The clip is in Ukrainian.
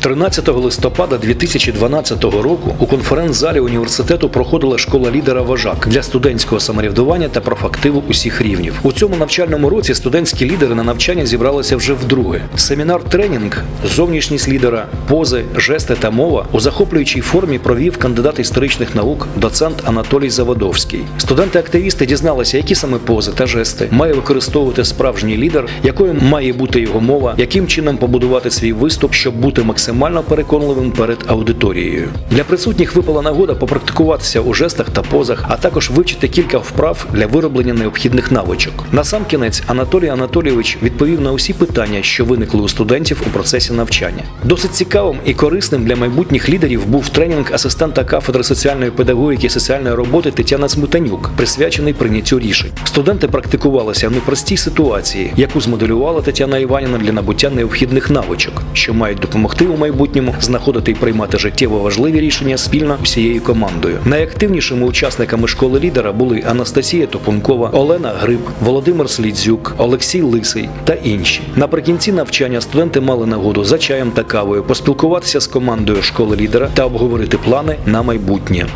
13 листопада 2012 року у конференц-залі університету проходила школа лідера Вожак для студентського самоврядування та профактиву усіх рівнів. У цьому навчальному році студентські лідери на навчання зібралися вже вдруге. Семінар-тренінг, зовнішність лідера, пози, жести та мова у захоплюючій формі провів кандидат історичних наук, доцент Анатолій Заводовський. Студенти-активісти дізналися, які саме пози та жести має використовувати справжній лідер, якою має бути його мова, яким чином побудувати свій виступ, щоб бути максимально переконливим перед аудиторією. Для присутніх випала нагода попрактикуватися у жестах та позах, а також вивчити кілька вправ для вироблення необхідних навичок. Насамкінець Анатолій Анатолійович відповів на усі питання, що виникли у студентів у процесі навчання. Досить цікавим і корисним для майбутніх лідерів був тренінг асистента кафедри соціальної педагогіки і соціальної роботи Тетяна Сметанюк, присвячений прийняттю рішень. Студенти практикувалися в непростій ситуації, яку змоделювала Тетяна Іванівна для набуття необхідних навичок, що мають допомогти у майбутньому знаходити і приймати життєво важливі рішення спільно всією командою. Найактивнішими учасниками школи лідера були Анастасія Топункова, Олена Гриб, Володимир Слідзюк, Олексій Лисий та інші. Наприкінці навчання студенти мали нагоду за чаєм та кавою поспілкуватися з командою школи лідера та обговорити плани на майбутнє.